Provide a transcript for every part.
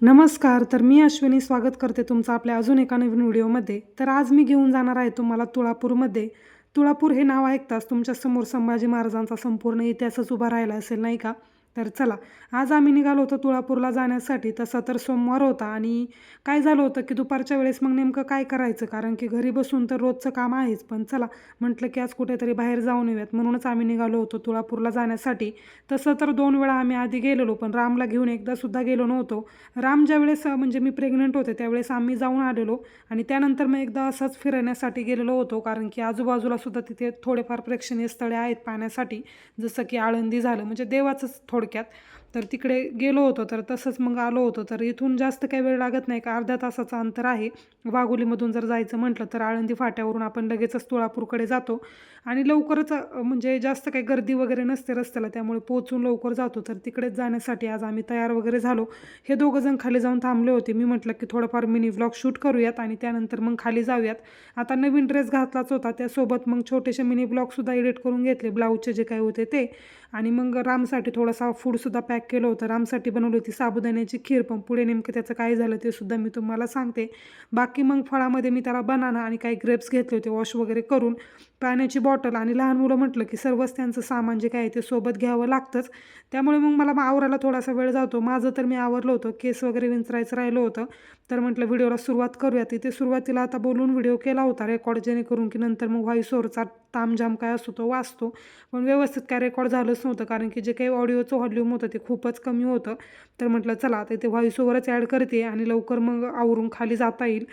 नमस्कार तर मी अश्विनी स्वागत करते तुमचं आपल्या अजून एका नवीन व्हिडिओमध्ये. तर आज मी घेऊन जाणार आहे तुम्हाला तुळापूरमध्ये. तुळापूर हे नाव ऐकताच तुमच्यासमोर संभाजी महाराजांचा संपूर्ण इतिहासच उभा राहिला असेल नाही का? तर चला आज आम्ही निघालो होतो तुळापूरला जाण्यासाठी. तसं तर सोमवार होता आणि काय झालं होतं की दुपारच्या वेळेस मग नेमकं काय करायचं? कारण की घरी बसून तर रोजचं काम आहेच. पण चला म्हटलं की आज कुठेतरी बाहेर जाऊन येऊयात. म्हणूनच आम्ही निघालो होतो तुळापूरला जाण्यासाठी. तसं तर दोन वेळा आम्ही आधी गेलेलो पण रामला घेऊन एकदासुद्धा गेलो नव्हतो. राम ज्या वेळेस म्हणजे मी प्रेग्नंट होते त्यावेळेस आम्ही जाऊन आलेलो आणि त्यानंतर मग एकदा असंच फिरण्यासाठी गेलेलो होतो. कारण की आजूबाजूला सुद्धा तिथे थोडेफार प्रेक्षणीय स्थळे आहेत पाहण्यासाठी. जसं की आळंदी झालं म्हणजे देवाचंच थोडं थोडक्यात तर तिकडे गेलो होतो तर तसंच मग आलो होतो. तर इथून जास्त काही वेळ लागत नाही का अर्ध्या तासाचं अंतर आहे. वाघोलीमधून जर जायचं म्हटलं तर आळंदी फाट्यावरून आपण लगेचच तुळापूरकडे जातो. आणि लवकरच म्हणजे जास्त काही गर्दी वगैरे नसते रस्त्याला त्यामुळे पोचून लवकर जातो. तर तिकडेच जाण्यासाठी आज आम्ही तयार वगैरे झालो. हे दोघं जण खाली जाऊन थांबले होते. मी म्हटलं की थोडंफार मिनी व्लॉग शूट करूयात आणि त्यानंतर मग खाली जाऊयात. आता नवीन ड्रेस घातलाच होता. त्यासोबत मग छोटेसे मिनी ब्लॉगसुद्धा एडिट करून घेतले. ब्लाऊजचे जे काही होते ते. आणि मग रामसाठी थोडासा फूडसुद्धा पॅक पॅक केलं होतं. रामसाठी बनवली होती साबुदाण्याची खीर पण पुढे नेमकं त्याचं काय झालं ते सुद्धा मी तुम्हाला सांगते. बाकी मग फळामध्ये मी त्याला बनाना आणि काही ग्रेप्स घेतले होते वॉश वगैरे करून. पाण्याची बॉटल आणि लहान मुलं म्हटलं की सर्वच त्यांचं सामान जे काय आहे ते सोबत घ्यावं लागतंच. त्यामुळे मग मला आवरायला थोडासा वेळ जातो. माझं तर मी आवरलं होतं केस वगैरे विंचरायचं राहिलं होतं. तर म्हटलं व्हिडिओला सुरुवात करूया तिथे सुरुवातीला आता बोलून व्हिडिओ केला होता रेकॉर्ड जेणेकरून की नंतर मग व्हॉइस ओव्हरचा तामझाम काय असतो तो वाचतो. पण व्यवस्थित काय रेकॉर्ड झालंच नव्हतं कारण की जे काही ऑडिओचं व्हॉल्यूम होतं ते खूपच कमी होतं. तर म्हटलं चला आता इथे व्हॉइस ओव्हरच ॲड करते आणि लवकर मग आवरून खाली जाता येईल.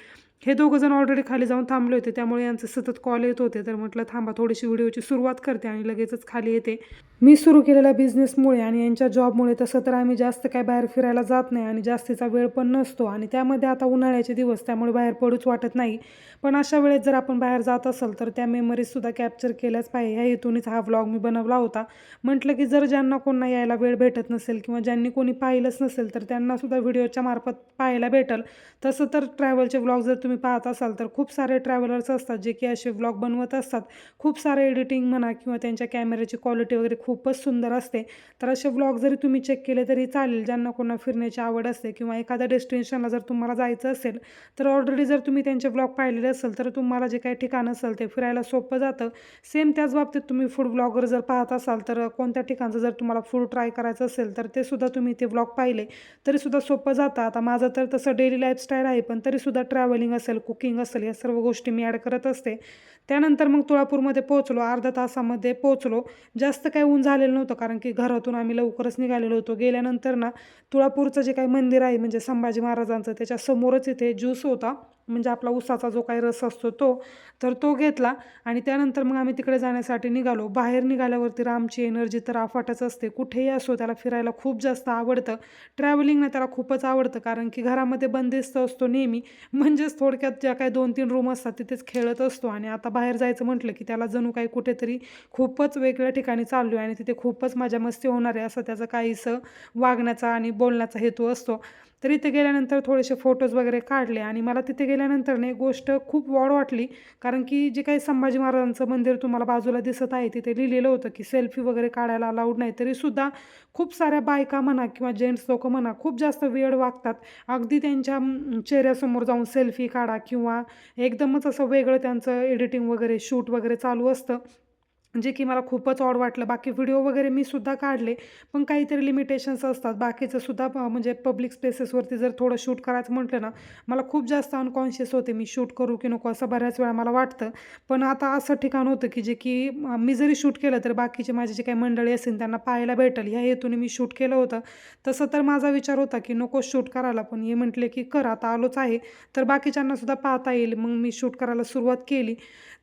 हे दोघं जण ऑलरेडी खाली जाऊन थांबले होते. त्यामुळे यांचे सतत कॉल येत होते. तर म्हटलं थांबा थोडीशी व्हिडिओची सुरुवात करते आणि लगेचच खाली येते. मी सुरू केलेल्या बिझनेसमुळे आणि यांच्या जॉबमुळे तसं तर आम्ही जास्त काय बाहेर फिरायला जात नाही आणि जास्तीचा वेळ पण नसतो आणि त्यामध्ये आता उन्हाळ्याचे दिवस त्यामुळे बाहेर पडूच वाटत नाही. पण अशा वेळेस जर आपण बाहेर जात असेल तर त्या मेमरीजसुद्धा कॅप्चर केल्याच पाहिजे. ह्या हेतूनच हा व्लॉग मी बनवला होता. म्हटलं की जर ज्यांना कोणा यायला वेळ भेटत नसेल किंवा ज्यांनी कोणी पाहिलंच नसेल तर त्यांनासुद्धा व्हिडिओच्या मार्फत पाहायला भेटेल. तसं तर ट्रॅव्हलचे व्लॉग जर तुम्ही पाहत असाल तर खूप सारे ट्रॅव्हलर्स असतात जे की असे व्लॉग बनवत असतात. खूप सारे एडिटिंग म्हणा किंवा त्यांच्या कॅमेऱ्याची क्वालिटी वगैरे खूपच सुंदर असते. तर असे व्लॉग जरी तुम्ही चेक केले तरी चालेल. ज्यांना कोणा फिरण्याची आवड असते किंवा एखाद्या डेस्टिनेशनला जर तुम्हाला जायचं असेल तर ऑलरेडी जर तुम्ही त्यांचे व्लॉग पाहिलेले असेल तर तुम्हाला जे काही ठिकाण असेल ते फिरायला सोपं जातं. सेम त्याच बाबतीत तुम्ही फूड ब्लॉगर जर पाहत असाल तर कोणत्या ठिकाणचं जर तुम्हाला फूड ट्राय करायचं असेल तर ते सुद्धा तुम्ही ते व्लॉग पाहिले. तरीसुद्धा सोपं जातं. आता माझं तर तसं डेली लाईफस्टाईल आहे पण तरीसुद्धा ट्रॅव्हलिंग असेल कुकिंग असेल या सर्व गोष्टी मी ॲड करत असते. त्यानंतर मग तुळापूरमध्ये पोहोचलो अर्धा तासामध्ये पोहोचलो. जास्त काही ऊन झालेलं नव्हतं कारण की घरातून आम्ही लवकरच निघालेलो होतो. गेल्यानंतर ना तुळापूरचं जे काही मंदिर आहे म्हणजे संभाजी महाराजांचं त्याच्यासमोरच इथे ज्यूस होता. म्हणजे आपला उसाचा जो काही रस असतो तो तर तो घेतला. आणि त्यानंतर मग आम्ही तिकडे जाण्यासाठी निघालो. बाहेर निघाल्यावरती रामची एनर्जी तर अफाटच असते. कुठेही असो त्याला फिरायला खूप जास्त आवडतं. ट्रॅव्हलिंगनं त्याला खूपच आवडतं. कारण की घरामध्ये बंदिस्त असतो नेहमी. म्हणजेच थोडक्यात ज्या काही दोन तीन रूम असतात तिथेच खेळत असतो. आणि आता बाहेर जायचं म्हटलं की त्याला जणू काही कुठेतरी खूपच वेगळ्या ठिकाणी चाललो आहे आणि तिथे खूपच मजा मस्ती होणार आहे असं त्याचं काहीसं वागण्याचा आणि बोलण्याचा हेतू असतो. तर इथे गेल्यानंतर थोडेसे फोटोज वगैरे काढले आणि मला तिथे गेल्यानंतर ना एक गोष्ट खूप वॉड वाटली. कारण की जे काही संभाजी महाराजांचं मंदिर तुम्हाला बाजूला दिसत आहे तिथे लिहिलेलं होतं की सेल्फी वगैरे काढायला अलाउड नाही. तरीसुद्धा खूप साऱ्या बायका म्हणा किंवा जेंट्स लोक म्हणा खूप जास्त वेळ वागतात. अगदी त्यांच्या चेहऱ्यासमोर जाऊन सेल्फी काढा किंवा एकदमच असं वेगळं त्यांचं एडिटिंग वगैरे शूट वगैरे चालू असतं. जे की मला खूपच ऑड वाटलं. बाकी व्हिडिओ वगैरे मी सुद्धा काढले. पण काहीतरी लिमिटेशन्स असतात. बाकीचं सुद्धा म्हणजे पब्लिक स्पेसेसवरती जर थोडं शूट करायचं म्हटलं ना मला खूप जास्त अनकॉन्शियस होते. मी शूट करू की नको असं बऱ्याच वेळा मला वाटतं. पण आता असं ठिकाण होतं की जे की मी जरी शूट केलं तर बाकीचे माझे जे काही मंडळी असतील त्यांना पाहायला भेटेल. ह्या हेतूने मी शूट केलं होतं. तसं तर माझा विचार होता की नको शूट करायला पण हे म्हटले की कर आता आलोच आहे. तर बाकीच्यांना सुद्धा पाहता येईल. मग मी शूट करायला सुरुवात केली.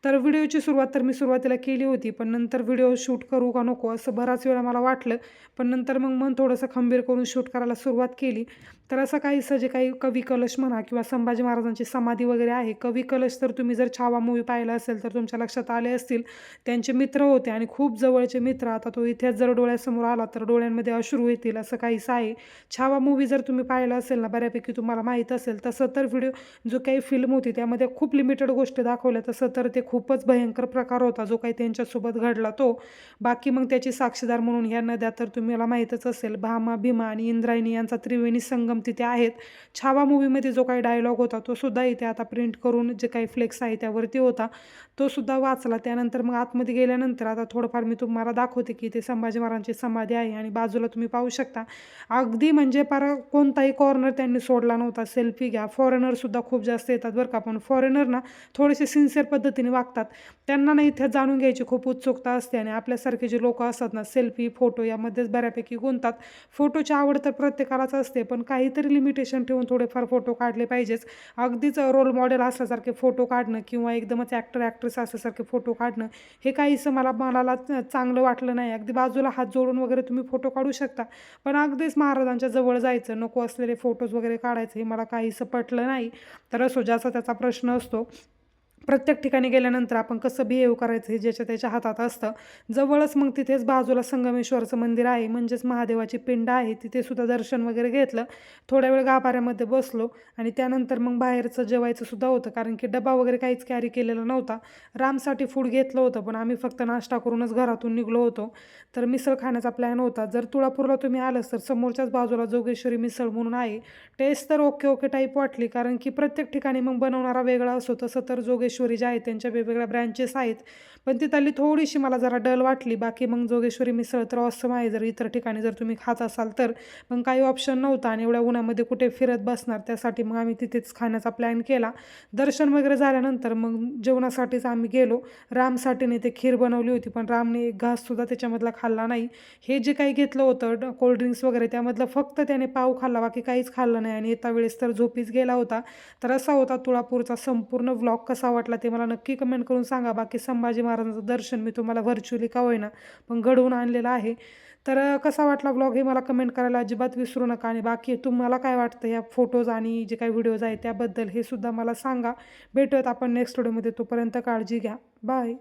तर व्हिडिओची सुरुवात तर मी सुरुवातीला केली होती पण नंतर व्हिडिओ शूट करू का नको असं बराच वेळा मला वाटलं. पण नंतर मग मन थोडंसं खंबीर करून शूट करायला सुरुवात केली. तर असं काहीसं जे काही कवी कलश म्हणा किंवा संभाजी महाराजांची समाधी वगैरे आहे. कवी कलश तर तुम्ही जर छावा मूवी पाहिला असेल तर तुमच्या लक्षात आले असतील. त्यांचे मित्र होते आणि खूप जवळचे मित्र. आता तो इतिहास जर डोळ्यासमोर आला तर डोळ्यांमध्ये अश्रू येतील असं काहीसं आहे. छावा मूवी जर तुम्ही पाहिला असेल ना बऱ्यापैकी तुम्हाला माहीत असेल तसं तर व्हिडिओ जो काही फिल्म होती त्यामध्ये खूप लिमिटेड गोष्टी दाखवल्या. तसं तर ते खूपच भयंकर प्रकार होता जो काही त्यांच्यासोबत घडला तो. बाकी मग त्याची साक्षीदार म्हणून ह्या नद्या तर तुम्हाला माहीतच असेल भामा भीमा आणि इंद्रायणी यांचा त्रिवेणी संगम संगम तिथे आहेत. छावा मूवीमध्ये जो काही डायलॉग होता तो सुद्धा इथे आता प्रिंट करून जे काही फ्लेक्स आहे त्यावरती होता. तो सुद्धा वाचला. त्यानंतर मग आतमध्ये गेल्यानंतर आता थोडंफार मी तुम्हाला दाखवते की इथे संभाजी महाराजांची समाधी आहे आणि बाजूला तुम्ही पाहू शकता. अगदी म्हणजे पार कोणताही कॉर्नर त्यांनी सोडला नव्हता. सेल्फी घ्या. फॉरेनरसुद्धा खूप जास्त येतात बरं का. पण फॉरेनर ना थोडेसे सिन्सिअर पद्धतीने वागतात. त्यांना ना इथे जाणून घ्यायची खूप उत्सुकता असते आणि आपल्यासारखे जे लोक असतात ना सेल्फी फोटो यामध्येच बऱ्यापैकी गुंतात फोटोची आवड तर प्रत्येकालाच असते पण काहीतरी लिमिटेशन ठेवून थोडेफार फोटो काढले पाहिजेच. अगदीच रोल मॉडेल असल्यासारखे फोटो काढणं किंवा एकदमच ॲक्टर ॲक्ट्रेस असल्यासारखे फोटो काढणं हे काहीसं मला मनाला चांगलं वाटलं नाही. अगदी बाजूला हात जोडून वगैरे तुम्ही फोटो काढू शकता. पण अगदीच महाराजांच्या जवळ जायचं नको असलेले फोटोज वगैरे काढायचं हे मला काहीसं पटलं नाही. तर असो ज्याचा त्याचा प्रश्न असतो. प्रत्येक ठिकाणी गेल्यानंतर आपण कसं बिहेव करायचं हे ज्याच्या त्याच्या हातात असतं. जवळच मग तिथेच बाजूला संगमेश्वरचं मंदिर आहे म्हणजेच महादेवाची पिंड आहे तिथे सुद्धा दर्शन वगैरे घेतलं. थोड्या वेळ गाभाऱ्यामध्ये बसलो आणि त्यानंतर मग बाहेरचं जेवायचं सुद्धा होतं कारण की डबा वगैरे काहीच कॅरी केलेला नव्हता. रामसाठी फूड घेतलं होतं पण आम्ही फक्त नाश्ता करूनच घरातून निघलो होतो. तर मिसळ खाण्याचा प्लॅन होता. जर तुळापूरला तुम्ही आलंच तर समोरच्याच बाजूला जोगेश्वरी मिसळ म्हणून आहे. टेस्ट तर ओके ओके टाईप वाटली कारण की प्रत्येक ठिकाणी मग बनवणारा वेगळा असतो. तसं तर जोगेश्वरी जे आहेत त्यांच्या वेगवेगळ्या ब्रँचेस आहेत. पण तिथली थोडीशी मला जरा डल वाटली. बाकी मग जोगेश्वरी मिसळ तर ऑसम आहे. जर इतर ठिकाणी जर तुम्ही खात असाल तर. पण काही ऑप्शन नव्हता आणि एवढ्या उन्हामध्ये कुठे फिरत बसणार त्यासाठी मग आम्ही तिथेच खाण्याचा प्लॅन केला. दर्शन वगैरे झाल्यानंतर मग जेवणासाठीच आम्ही गेलो. रामसाठीने ते खीर बनवली होती पण रामने एक घाससुद्धा त्याच्यामधला खाल्ला नाही. हे जे काही घेतलं होतं कोल्ड्रिंक्स वगैरे त्यामधलं फक्त त्याने पाव खाल्ला बाकी काहीच खाल्लं नाही. आणि येता वेळेस तर झोपीच गेला होता. तर असा होता तुळापूरचा संपूर्ण व्लॉग कसा वाटला. वाटला ते मला नक्की कमेंट करून सांगा. बाकी संभाजी महाराजांचं दर्शन मी तुम्हाला व्हर्च्युअली का होईना पण घडवून आणलेलं आहे. तर कसा वाटला ब्लॉग हे मला कमेंट करायला अजिबात विसरू नका आणि बाकी तुम्हाला काय वाटतं या फोटोज आणि जे काही व्हिडिओज आहेत त्याबद्दल हे सुद्धा मला सांगा. भेटूयात आपण नेक्स्ट व्हिडिओमध्ये तोपर्यंत काळजी घ्या. बाय